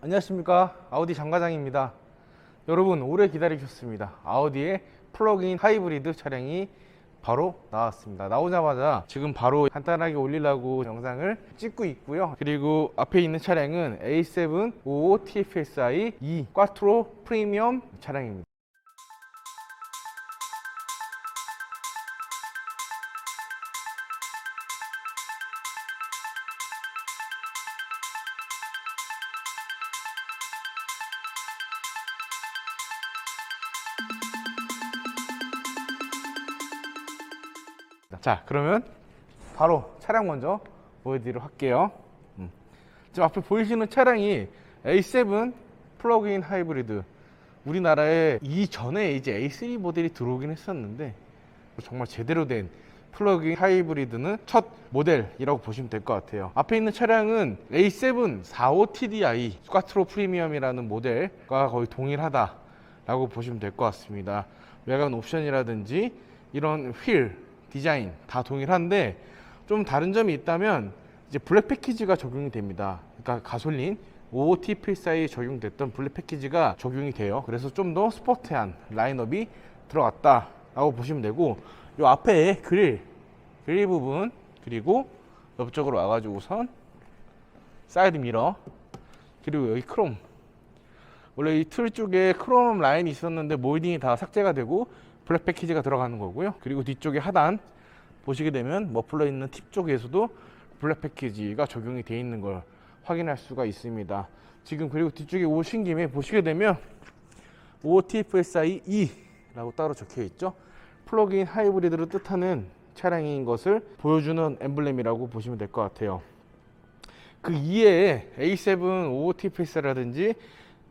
안녕하십니까? 아우디 장과장입니다. 여러분 오래 기다리셨습니다. 아우디의 플러그인 하이브리드 차량이 바로 나왔습니다. 나오자마자 지금 바로 간단하게 올리려고 영상을 찍고 있고요. 그리고 앞에 있는 차량은 A7 55 TFSI 2 꽈트로 프리미엄 차량입니다 자 그러면 바로 차량 먼저 보여드리도록 할게요. 음. 지금 앞에 보이시는 차량이 A7 플러그인 하이브리드. 우리나라에 이전에 이제 A3 모델이 들어오긴 했었는데 정말 제대로 된 플러그인 하이브리드는 첫 모델이라고 보시면 될 것 같아요. 앞에 있는 차량은 A7 45TDI 꽈트로 프리미엄이라는 모델과 거의 동일하다 라고 보시면 될 것 같습니다. 외관 옵션이라든지 이런 휠 디자인 다 동일한데 좀 다른 점이 있다면 이제 블랙 패키지가 적용이 됩니다. 그러니까 가솔린 55T 필사에 적용됐던 블랙 패키지가 적용이 돼요. 그래서 좀 더 스포트한 라인업이 들어갔다라고 보시면 되고 이 앞에 그릴 그릴 부분 그리고 옆쪽으로 와가지고선 사이드 미러 그리고 여기 크롬 원래 이 틀 쪽에 크롬 라인이 있었는데 몰딩이 다 삭제가 되고 블랙 패키지가 들어가는 거고요. 그리고 뒤쪽에 하단 보시게 되면 머플러 있는 팁 쪽에서도 블랙 패키지가 적용이 되어 있는 걸 확인할 수가 있습니다. 지금 그리고 뒤쪽에 오신 김에 보시게 되면 OTFSI 2라고 따로 적혀 있죠. 플러그인 하이브리드를 뜻하는 차량인 것을 보여주는 엠블렘이라고 보시면 될 것 같아요. 그 이외에 A7 OTFS라든지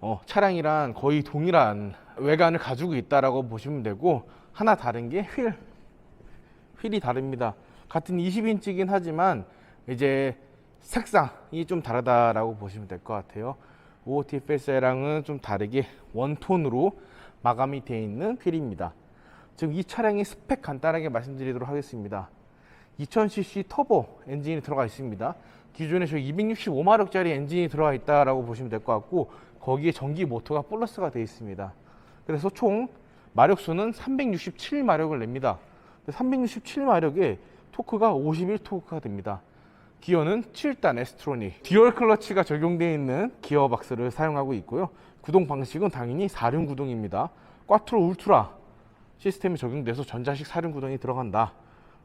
어, 차량이랑 거의 동일한 외관을 가지고 있다라고 보시면 되고 하나 다른 게 휠. 휠이 다릅니다. 같은 20인치긴 하지만 이제 색상이 좀 다르다라고 보시면 될 것 같아요. OOTFS랑은 좀 다르게 원톤으로 마감이 되어 있는 휠입니다. 지금 이 차량의 스펙 간단하게 말씀드리도록 하겠습니다. 2000cc 터보 엔진이 들어가 있습니다. 기존에 저 265마력짜리 엔진이 들어가 있다라고 보시면 될 것 같고 거기에 전기 모터가 플러스가 되어 있습니다. 그래서 총 마력수는 367마력을 냅니다. 367마력에 토크가 51토크가 됩니다. 기어는 7단 에스트로닉 듀얼 클러치가 적용되어 있는 기어 박스를 사용하고 있고요. 구동 방식은 당연히 4륜 구동입니다. 꽈트로 울트라 시스템이 적용돼서 전자식 4륜 구동이 들어간다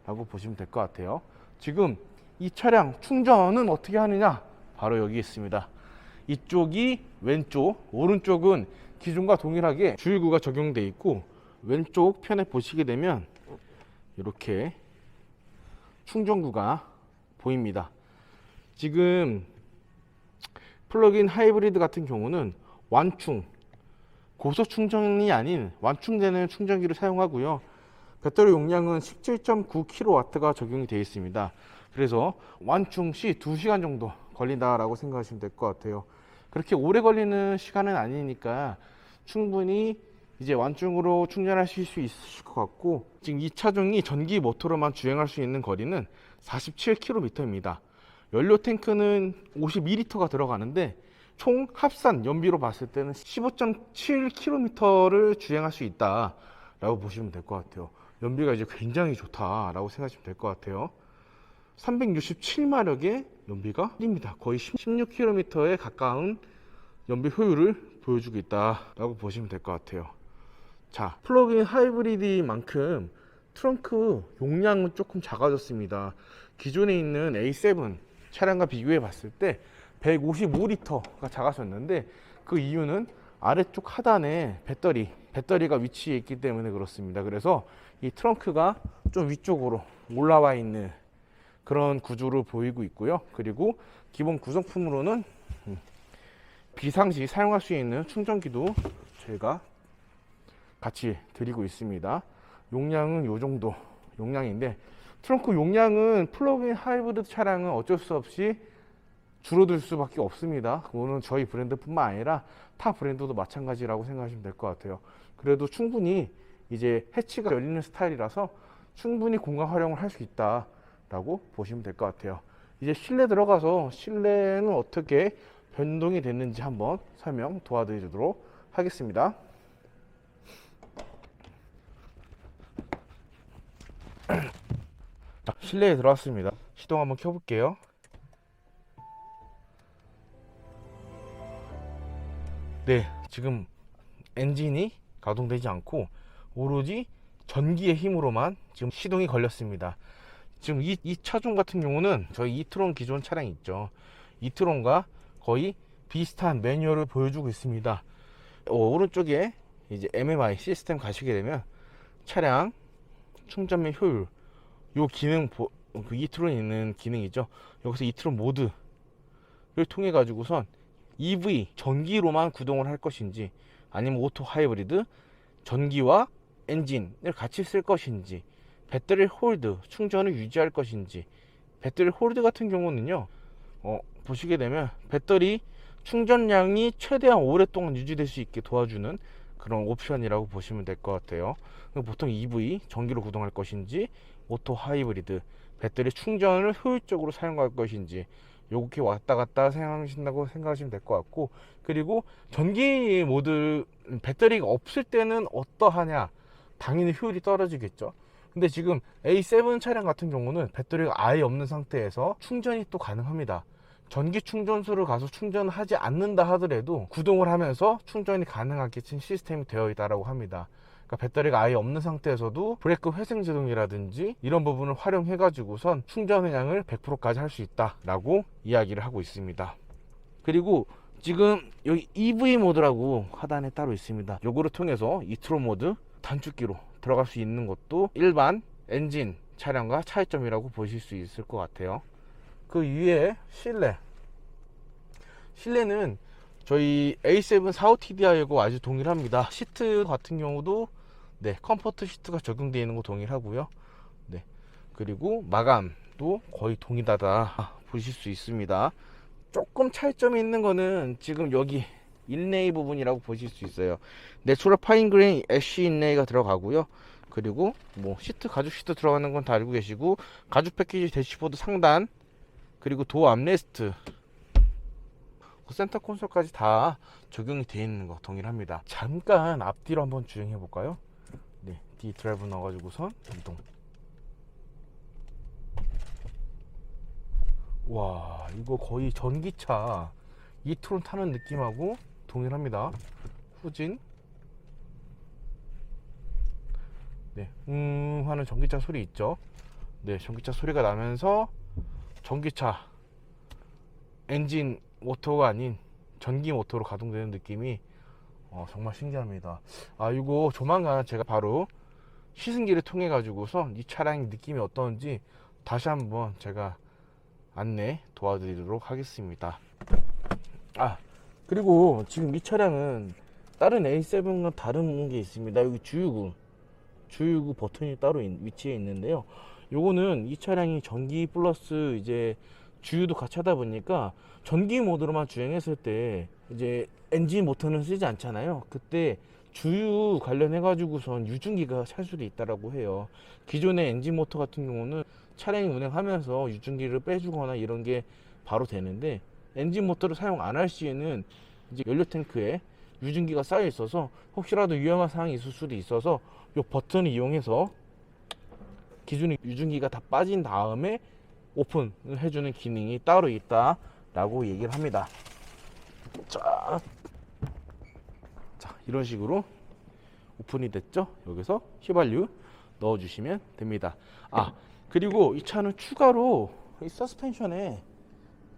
라고 보시면 될 것 같아요. 지금 이 차량 충전은 어떻게 하느냐? 바로 여기 있습니다. 이쪽이 왼쪽, 오른쪽은 기존과 동일하게 주유구가 적용돼 있고 왼쪽 편에 보시게 되면 이렇게 충전구가 보입니다. 지금 플러그인 하이브리드 같은 경우는 완충 고속 충전이 아닌 완충되는 충전기를 사용하고요. 배터리 용량은 17.9kW가 적용이 되어 있습니다. 그래서 완충 시 2시간 정도 걸린다라고 생각하시면 될 것 같아요. 그렇게 오래 걸리는 시간은 아니니까 충분히 이제 완충으로 충전하실 수 있으실 것 같고 지금 이 차종이 전기 모터로만 주행할 수 있는 거리는 47km입니다. 연료 탱크는 52리터가 들어가는데 총 합산 연비로 봤을 때는 15.7km를 주행할 수 있다라고 보시면 될 것 같아요. 연비가 이제 굉장히 좋다라고 생각하시면 될 것 같아요. 367마력의 연비가 입니다. 거의 16km에 가까운 연비 효율을 보여주고 있다라고 보시면 될 것 같아요. 자, 플러그인 하이브리드만큼 트렁크 용량은 조금 작아졌습니다. 기존에 있는 A7 차량과 비교해 봤을 때 155리터가 작아졌는데 그 이유는 아래쪽 하단에 배터리, 배터리가 위치해 있기 때문에 그렇습니다. 그래서 이 트렁크가 좀 위쪽으로 올라와 있는 그런 구조를 보이고 있고요. 그리고 기본 구성품으로는 음, 비상시 사용할 수 있는 충전기도 저희가 같이 드리고 있습니다. 용량은 요 정도 용량인데 트렁크 용량은 플러그인 하이브리드 차량은 어쩔 수 없이 줄어들 수밖에 없습니다. 그거는 저희 브랜드뿐만 아니라 타 브랜드도 마찬가지라고 생각하시면 될 것 같아요. 그래도 충분히 이제 해치가 열리는 스타일이라서 충분히 공간 활용을 할 수 있다 라고 보시면 될 것 같아요. 이제 실내 들어가서 실내는 어떻게 변동이 됐는지 한번 설명 도와드리도록 하겠습니다. 자, 실내에 들어왔습니다. 시동 한번 켜볼게요. 네, 지금 엔진이 가동되지 않고 오로지 전기의 힘으로만 지금 시동이 걸렸습니다. 지금 이, 이 차종 같은 경우는 저희 이트론 기존 차량 있죠. 이트론과 거의 비슷한 매뉴얼을 보여주고 있습니다. 어, 오른쪽에 이제 MMI 시스템 가시게 되면 차량 충전 및 효율 요 기능 보, 그 이트론에 있는 기능이죠. 여기서 이트론 모드를 통해 가지고선 EV 전기로만 구동을 할 것인지 아니면 오토 하이브리드 전기와 엔진을 같이 쓸 것인지 배터리 홀드 충전을 유지할 것인지. 배터리 홀드 같은 경우는요 어, 보시게 되면 배터리 충전량이 최대한 오랫동안 유지될 수 있게 도와주는 그런 옵션이라고 보시면 될 것 같아요. 보통 EV 전기로 구동할 것인지 오토 하이브리드 배터리 충전을 효율적으로 사용할 것인지 요렇게 왔다 갔다 생각하신다고 생각하시면 될 것 같고 그리고 전기 모드 음, 배터리가 없을 때는 어떠하냐? 당연히 효율이 떨어지겠죠 근데 지금 A7 차량 같은 경우는 배터리가 아예 없는 상태에서 충전이 또 가능합니다 전기 충전소를 가서 충전을 하지 않는다 하더라도 구동을 하면서 충전이 가능하게 시스템이 되어 있다고 합니다 그러니까 배터리가 아예 없는 상태에서도 브레이크 회생 제동이라든지 이런 부분을 활용해 가지고선 충전량을 100%까지 할 수 있다 라고 이야기를 하고 있습니다. 그리고 지금 여기 EV 모드라고 하단에 따로 있습니다. 요거를 통해서 이트로 모드 단축키로 들어갈 수 있는 것도 일반 엔진 차량과 차이점이라고 보실 수 있을 것 같아요. 그 위에 실내 실내는 저희 A7 45TDI하고 아주 동일합니다. 시트 같은 경우도 네, 컴포트 시트가 적용되어 있는 거 동일하고요. 네. 그리고 마감도 거의 동일하다 보실 수 있습니다. 조금 차이점이 있는 거는 지금 여기 인레이 부분이라고 보실 수 있어요. 내추럴 파인 그레인 애쉬 인레이가 들어가고요. 그리고 뭐 시트 가죽 시트 들어가는 건 다 알고 계시고 가죽 패키지 대시보드 상단 그리고 도어 암레스트 그 센터 콘솔까지 다 적용이 되어 있는 거 동일합니다. 잠깐 앞뒤로 한번 주행해 볼까요? 네, D 드라이브 넣어가지고선 이동. 와, 이거 거의 전기차 이트론 타는 느낌하고 동일합니다. 후진. 네, 음 하는 전기차 소리 있죠? 네, 전기차 소리가 나면서 전기차 엔진 모터가 아닌 전기 모터로 가동되는 느낌이 어, 정말 신기합니다. 아, 이거 조만간 제가 바로 시승기를 통해 가지고서 이 차량의 느낌이 어떤지 다시 한번 제가 안내 도와드리도록 하겠습니다. 아, 그리고 지금 이 차량은 다른 A7과 다른 게 있습니다. 여기 주유구, 주유구 버튼이 따로 있- 위치해 있는데요. 요거는 이 차량이 전기 플러스 이제 주유도 같이 하다 보니까 전기 모드로만 주행했을 때 이제 엔진 모터는 쓰지 않잖아요. 그때 주유 관련해 가지고선 유증기가 찰 수도 있다라고 해요. 기존의 엔진 모터 같은 경우는 차량이 운행하면서 유증기를 빼주거나 이런 게 바로 되는데 엔진 모터를 사용 안 할 시에는 이제 연료 탱크에 유증기가 쌓여 있어서 혹시라도 위험한 상황이 있을 수도 있어서 이 버튼을 이용해서 기존의 유증기가 다 빠진 다음에 오픈을 해주는 기능이 따로 있다 라고 얘기를 합니다. 자, 자 이런 식으로 오픈이 됐죠. 여기서 휘발유 넣어주시면 됩니다. 아 그리고 이 차는 추가로 이 서스펜션에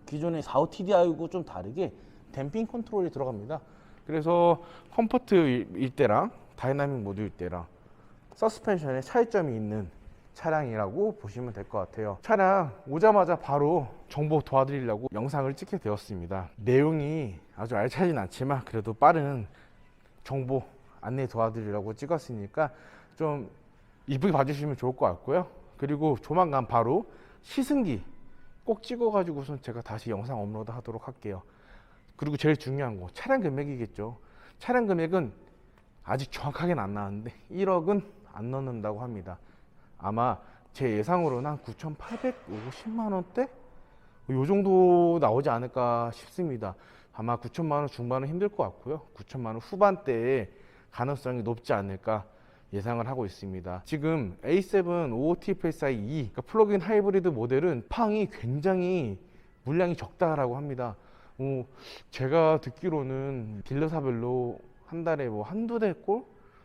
기존의 45TDI하고 좀 다르게 댐핑 컨트롤이 들어갑니다. 그래서 컴포트일 때랑 다이나믹 모드일 때랑 서스펜션에 차이점이 있는 차량이라고 보시면 될 것 같아요. 차량 오자마자 바로 정보 도와드리려고 영상을 찍게 되었습니다. 내용이 아주 알차진 않지만 그래도 빠른 정보 안내 도와드리려고 찍었으니까 좀 이쁘게 봐주시면 좋을 것 같고요. 그리고 조만간 바로 시승기 꼭 찍어가지고선 제가 다시 영상 업로드 하도록 할게요. 그리고 제일 중요한 거 차량 금액이겠죠. 차량 금액은 아직 정확하게는 안 나왔는데 1억은 안 넣는다고 합니다. 아마 제 예상으로는 한 9,850만 원대 요 정도 나오지 않을까 싶습니다. 아마 9천만 원 중반은 힘들 것 같고요. 9천만 원 후반대에 가능성이 높지 않을까 예상을 하고 있습니다. 지금 A7 OOT FSI 2 그러니까 플러그인 하이브리드 모델은 팡이 굉장히 물량이 적다라고 합니다. 어, 제가 듣기로는 딜러사별로 한 달에 뭐 한두 대꼴,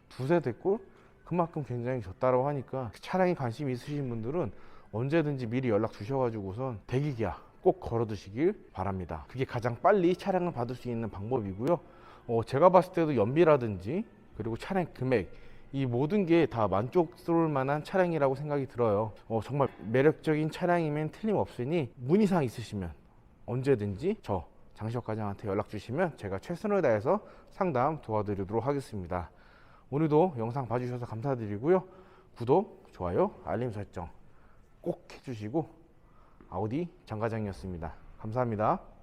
두세 대꼴 그만큼 굉장히 적다라고 하니까 차량에 관심 있으신 분들은 언제든지 미리 연락 주셔가지고선 대기 계약 꼭 걸어두시길 바랍니다. 그게 가장 빨리 차량을 받을 수 있는 방법이고요. 어, 제가 봤을 때도 연비라든지 그리고 차량 금액 이 모든 게 다 만족스러울 만한 차량이라고 생각이 들어요. 어, 정말 매력적인 차량이면 틀림없으니 문의사항 있으시면 언제든지 저 장시혁 과장한테 연락 주시면 제가 최선을 다해서 상담 도와드리도록 하겠습니다. 오늘도 영상 봐주셔서 감사드리고요. 구독, 좋아요, 알림 설정 꼭 해주시고 아우디 장 과장이었습니다. 감사합니다.